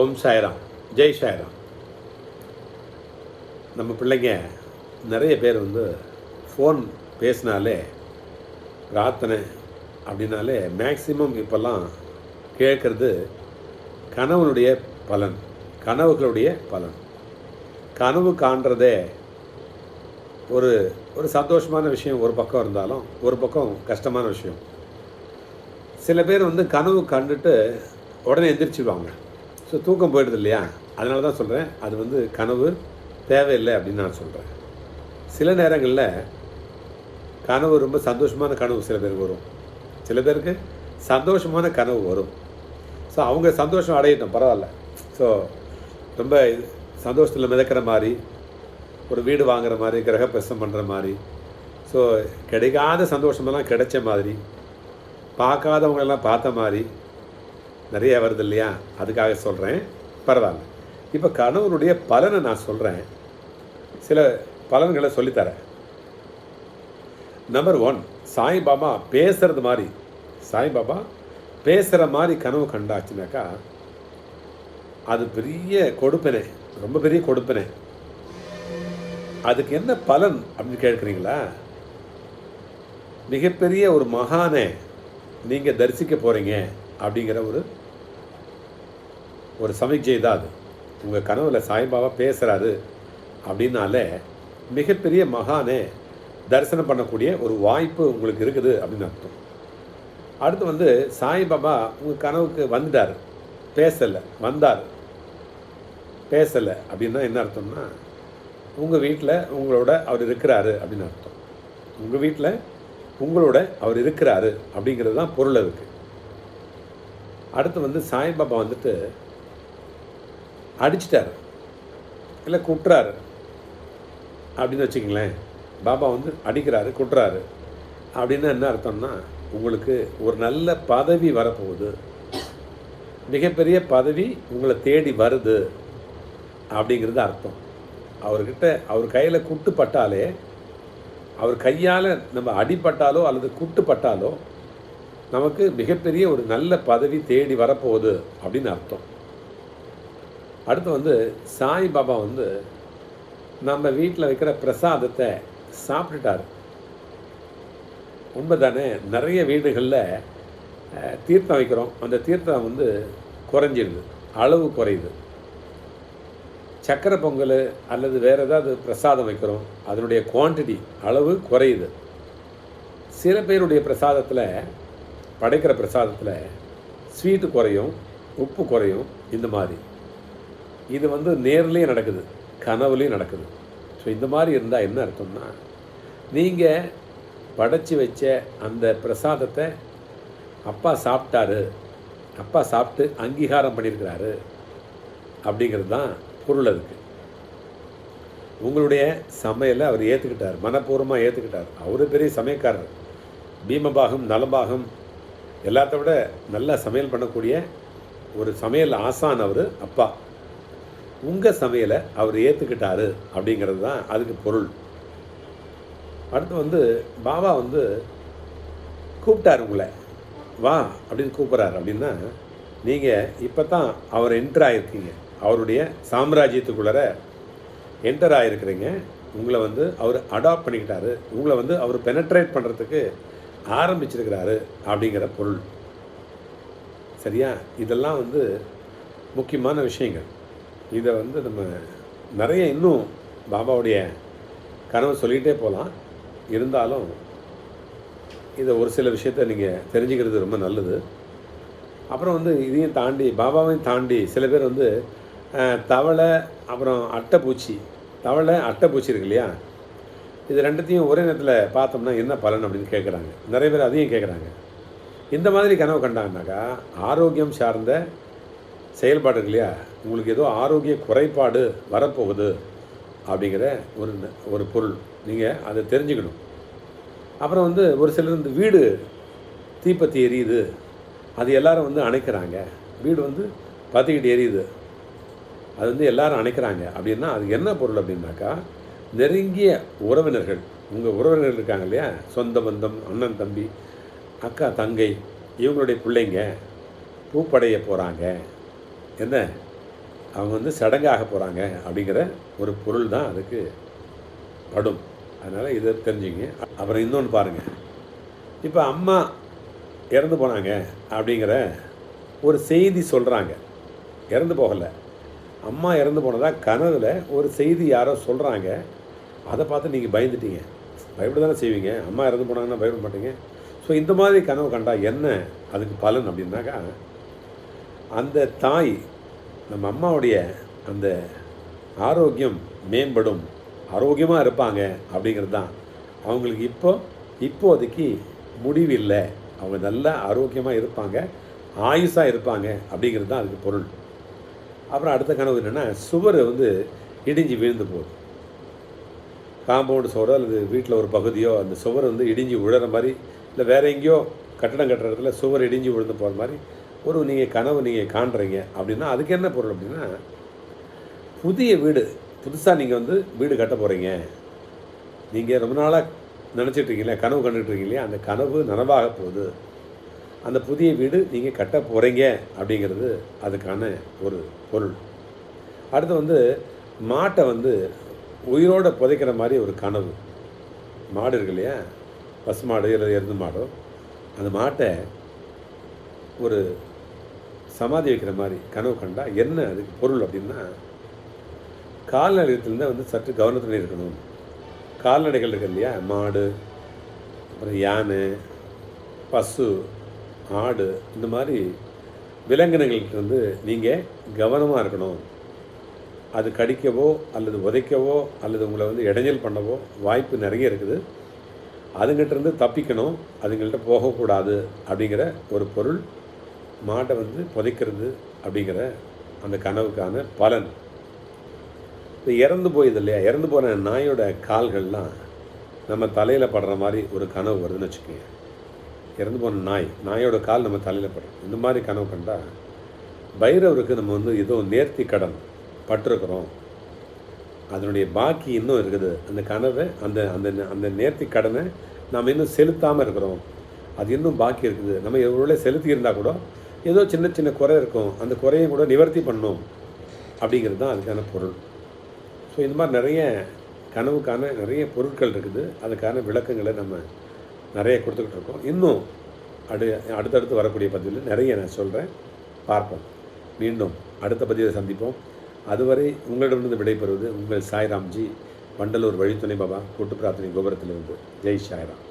ஓம் சாய்ராம். ஜெய் சாய்ராம். நம்ம பிள்ளைங்க நிறைய பேர் வந்து ஃபோன் பேசினாலே பிரார்த்தனை அப்படின்னாலே மேக்சிமம் இப்போல்லாம் கேட்குறது கனவுனுடைய பலன் கனவுகளுடைய பலன். கனவு காண்றதே ஒரு ஒரு சந்தோஷமான விஷயம் ஒரு பக்கம் இருந்தாலும் ஒரு பக்கம் கஷ்டமான விஷயம். சில பேர் வந்து கனவு கண்டுட்டு உடனே எந்திரிச்சிடுவாங்க ஸோ தூக்கம் போயிடுது இல்லையா? அதனால தான் சொல்கிறேன் அது வந்து கனவு தேவையில்லை அப்படின்னு நான் சொல்கிறேன் சில நேரங்களில் கனவு ரொம்ப சந்தோஷமான கனவு சில பேருக்கு வரும். சில பேருக்கு சந்தோஷமான கனவு வரும். ஸோ அவங்க சந்தோஷம் அடையட்டும் பரவாயில்ல. ஸோ ரொம்ப சந்தோஷத்தில் மிதக்கிற மாதிரி ஒரு வீடு வாங்குற மாதிரி கிரகப்பிரசம் பண்ணுற மாதிரி ஸோ கிடைக்காத சந்தோஷமெல்லாம் கிடைச்ச மாதிரி பார்க்காதவங்களெல்லாம் பார்த்த மாதிரி நிறைய வருது இல்லையா? அதுக்காக சொல்கிறேன் பரவாயில்ல. இப்போ கணவனுடைய பலனை நான் சொல்கிறேன் சில பலன்களை சொல்லித்தரேன். நம்பர் ஒன் சாய்பாபா பேசுகிறது மாதிரி. சாய்பாபா பேசுகிற மாதிரி கனவு கண்டாச்சுனாக்கா அது பெரிய கொடுப்பனே ரொம்ப பெரிய கொடுப்பனே. அதுக்கு என்ன பலன் அப்படின்னு கேட்குறீங்களா? மிகப்பெரிய ஒரு மகானை நீங்கள் தரிசிக்க போகிறீங்க அப்படிங்கிற ஒரு ஒரு சமிக்ஜை தான் அது. உங்கள் கனவில் சாய்பாபா பேசுகிறாரு அப்படின்னாலே மிகப்பெரிய மகானே தரிசனம் பண்ணக்கூடிய ஒரு வாய்ப்பு உங்களுக்கு இருக்குது அப்படின்னு அர்த்தம். அடுத்து வந்து சாய்பாபா உங்கள் கனவுக்கு வந்துட்டார். பேசலை வந்தார். பேசலை அப்படின்னா என்ன அர்த்தம்னா உங்கள் வீட்டில் உங்களோட அவர் இருக்கிறாரு அப்படின்னு அர்த்தம். உங்கள் வீட்டில் உங்களோட அவர் இருக்கிறாரு அப்படிங்கிறது தான் பொருள் இருக்குது அடுத்து வந்து சாய்பாபா வந்துட்டு அடிச்சிட்டார். இல்லை குட்டுறாரு. அப்படின்னு வச்சுக்கங்களேன் பாபா வந்து அடிக்கிறாரு குட்டுறாரு. அப்படின்னா என்ன அர்த்தம்னா உங்களுக்கு ஒரு நல்ல பதவி வரப்போகுது. மிகப்பெரிய பதவி உங்களை தேடி வருது. அப்படிங்கிறது அர்த்தம். அவர்கிட்ட அவர் கையில் குட்டு பட்டாலே அவர் கையால் நம்ம அடிப்பட்டாலோ அல்லது குட்டு பட்டாலோ நமக்கு மிகப்பெரிய ஒரு நல்ல பதவி தேடி வரப்போகுது அப்படின்னு அர்த்தம். அடுத்து வந்து சாய்பாபா வந்து நம்ம வீட்டில் வைக்கிற பிரசாதத்தை சாப்பிட்டுட்டார். உண்மைதானே? நிறைய வீடுகளில் தீர்த்தம் வைக்கிறோம். அந்த தீர்த்தம் வந்து குறைஞ்சிடுது அளவு குறையுது. சக்கரை பொங்கல் அல்லது வேறு ஏதாவது பிரசாதம் வைக்கிறோம். அதனுடைய குவான்டிட்டி அளவு குறையுது. சில பேருடைய பிரசாதத்தில் படைக்கிற பிரசாதத்தில் ஸ்வீட்டு குறையும் உப்பு குறையும் இந்த மாதிரி. இது வந்து நேர்லேயும் நடக்குது கனவுலேயும் நடக்குது. ஸோ இந்த மாதிரி இருந்தால் என்ன அர்த்தம்னா நீங்கள் படைச்சி வச்ச அந்த பிரசாதத்தை அப்பா சாப்பிட்டாரு அப்பா சாப்பிட்டு அங்கீகாரம் பண்ணியிருக்கிறாரு அப்படிங்கிறது தான் பொருள் அதுக்கு. உங்களுடைய சமையலை அவர் ஏற்றுக்கிட்டார் மனப்பூர்வமாக ஏற்றுக்கிட்டார் அவர் பெரிய சமயக்காரர் பீமபாகம் நலபாகம் எல்லாத்த விட நல்லா சமையல் பண்ணக்கூடிய ஒரு சமையல் ஆசான் அவர் அப்பா. உங்கள் சமையலை அவர் ஏற்றுக்கிட்டாரு அப்படிங்கிறது தான் அதுக்கு பொருள். அடுத்து வந்து பாபா வந்து கூப்பிட்டார் உங்களை. வா அப்படின்னு கூப்பிட்றாரு. அப்படின்னா நீங்கள் இப்போ தான் அவர் என்டர் ஆகிருக்கீங்க அவருடைய சாம்ராஜ்யத்துக்குள்ளார என்டர் ஆகிருக்கிறீங்க உங்களை வந்து அவர் அடாப்ட் பண்ணிக்கிட்டாரு. உங்களை வந்து அவர் பெனட்ரேட் பண்ணுறதுக்கு ஆரம்பிச்சிருக்கிறாரு அப்படிங்கிற பொருள். சரியா? இதெல்லாம் வந்து முக்கியமான விஷயங்கள். இதை வந்து நம்ம நிறைய இன்னும் பாபாவுடைய கனவு சொல்லிகிட்டே போகலாம். இருந்தாலும் இதை ஒரு சில விஷயத்த நீங்கள் தெரிஞ்சுக்கிறது ரொம்ப நல்லது. அப்புறம் வந்து இதையும் தாண்டி பாபாவையும் தாண்டி சில பேர் வந்து தவளை அப்புறம் அட்டைப்பூச்சி தவளை அட்டைப்பூச்சி இருக்கு இல்லையா? இது ரெண்டுத்தையும் ஒரே நேரத்தில் பார்த்தோம்னா என்ன பலன் அப்படின்னு கேட்குறாங்க நிறைய பேர் அதையும் கேட்குறாங்க இந்த மாதிரி கனவு கண்டாங்கனாக்கா ஆரோக்கியம் சார்ந்த செயல்பாடு இருக்கு இல்லையா உங்களுக்கு ஏதோ ஆரோக்கிய குறைபாடு வரப்போகுது அப்படிங்கிற ஒரு ஒரு பொருள். நீங்கள் அதை தெரிஞ்சுக்கணும். அப்புறம் வந்து ஒரு சிலர் இந்த வீடு தீப்பத்தி எரியுது. அது எல்லாரும் வந்து அணைக்கிறாங்க. வீடு வந்து பற்றிக்கிட்டு எரியுது. அது வந்து எல்லாரும் அணைக்கிறாங்க. அப்படின்னா அது என்ன பொருள் அப்படின்னாக்கா நெருங்கிய உறவினர்கள். உங்கள் உறவினர்கள் இருக்காங்க இல்லையா? சொந்த பந்தம் அண்ணன் தம்பி அக்கா தங்கை இவங்களுடைய பிள்ளைங்க பூப்படைய போகிறாங்க என்ன? அவங்க வந்து சடங்காக போகிறாங்க அப்படிங்கிற ஒரு பொருள் தான் அதுக்கு படும். அதனால் இதை தெரிஞ்சுங்க. அப்புறம் இன்னொன்று பாருங்கள் இப்போ அம்மா இறந்து போனாங்க அப்படிங்கிற ஒரு செய்தி சொல்கிறாங்க இறந்து போகலை. அம்மா இறந்து போனதாக கனவில் ஒரு செய்தி யாரோ சொல்கிறாங்க அதை பார்த்து நீங்கள் பயந்துட்டீங்க. பயப்பட தானே செய்வீங்க? அம்மா இறந்து போனாங்கன்னா பயப்பட மாட்டீங்க. ஸோ இந்த மாதிரி கனவு கண்டா என்ன? அதுக்கு பலன் அப்படின்னாக்கா அந்த தாய் நம்ம அம்மாவுடைய அந்த ஆரோக்கியம் மேம்படும் ஆரோக்கியமாக இருப்பாங்க அப்படிங்கிறது தான். அவங்களுக்கு இப்போ இப்போதைக்கு முடிவில்லை. அவங்க நல்லா ஆரோக்கியமாக இருப்பாங்க ஆயுஸாக இருப்பாங்க அப்படிங்கிறது தான் அதுக்கு பொருள். அப்புறம் அடுத்த கனவு என்னென்னா சுவர் வந்து இடிஞ்சு விழுந்து போகுது. காம்பவுண்டு சுவரோ அல்லது வீட்டில் ஒரு பகுதியோ அந்த சுவர் வந்து இடிஞ்சு விழுற மாதிரி இல்லை வேற எங்கேயோ கட்டடம் கட்டுற இடத்துல சுவர் இடிஞ்சு விழுந்து போகிற மாதிரி ஒரு நீங்கள் கனவு நீங்கள் காண்றீங்க அப்படின்னா அதுக்கு என்ன பொருள் அப்படின்னா புதிய வீடு புதுசாக நீங்கள் வந்து வீடு கட்ட போகிறீங்க நீங்கள் ரொம்ப நாளாக நினச்சிட்டு இருக்கீங்களே கனவு கண்டுட்ருக்கீங்களே அந்த கனவு நனவாக போகுது. அந்த புதிய வீடு நீங்கள் கட்ட போகிறீங்க அப்படிங்கிறது அதுக்கான ஒரு பொருள். அடுத்து வந்து மாட்டை வந்து உயிரோடு புதைக்கிற மாதிரி ஒரு கனவு. மாடு இருக்கு இல்லையா? பசு மாடு இல்லை எருந்து மாடோ. அந்த மாட்டை ஒரு சமாதி வைக்கிற மாதிரி கனவு கண்டா என்ன அதுக்கு பொருள் அப்படின்னா கால்நடைகள்லேருந்து வந்து சற்று கவனத்துடன் இருக்கணும். கால்நடைகள் இருக்கு இல்லையா? மாடு அப்புறம் யானை பசு ஆடு இந்த மாதிரி விலங்கினங்கள்கிட்ட வந்து நீங்கள் கவனமாக இருக்கணும். அது கடிக்கவோ அல்லது உதைக்கவோ அல்லது உங்களை வந்து இடைஞ்சல் பண்ணவோ வாய்ப்பு நிறைய இருக்குது. அதுங்கிட்ட இருந்து தப்பிக்கணும். அதுங்கள்ட்ட போகக்கூடாது அப்படிங்கிற ஒரு பொருள் மாட்டை வந்து புதைக்கிறது அப்படிங்கிற அந்த கனவுக்கான பலன். இப்போ இறந்து போயுது இல்லையா? இறந்து போன நாயோட கால்கள்லாம் நம்ம தலையில் படுற மாதிரி ஒரு கனவு வருதுன்னு வச்சுக்கோங்க. இறந்து போன நாய் நாயோட கால் நம்ம தலையில் படுறோம். இந்த மாதிரி கனவு கண்டா பைரவருக்கு நம்ம வந்து ஏதோ நேர்த்தி கடன் பட்டிருக்கிறோம். அதனுடைய பாக்கி இன்னும் இருக்குது. அந்த கனவை அந்த அந்த அந்த நேர்த்தி கடனை நாம் இன்னும் செலுத்தாமல் இருக்கிறோம். அது இன்னும் பாக்கி இருக்குது. நம்ம எவ்வளோ செலுத்தி இருந்தால் கூட ஏதோ சின்ன சின்ன குறை இருக்கும். அந்த குறையை கூட நிவர்த்தி பண்ணும். அப்படிங்கிறது தான் அதுக்கான பொருள். ஸோ இந்த மாதிரி நிறைய கனவுக்கான நிறைய பொருட்கள் இருக்குது. அதுக்கான விளக்கங்களை நம்ம நிறைய கொடுத்துக்கிட்டு இருக்கோம். இன்னும் அடு அடுத்தடுத்து வரக்கூடிய பதிவில் நிறைய நான் சொல்கிறேன் பார்ப்போம். மீண்டும் அடுத்த பதிவை சந்திப்போம். அதுவரை உங்களிடமிருந்து விடைபெறுவது உங்கள் சாய்ராம்ஜி வண்டலூர் வழித்துணை பாபா கூட்டு பிரார்த்தனை கோபுரத்திலிருந்து. ஜெய் சாய்ராம்.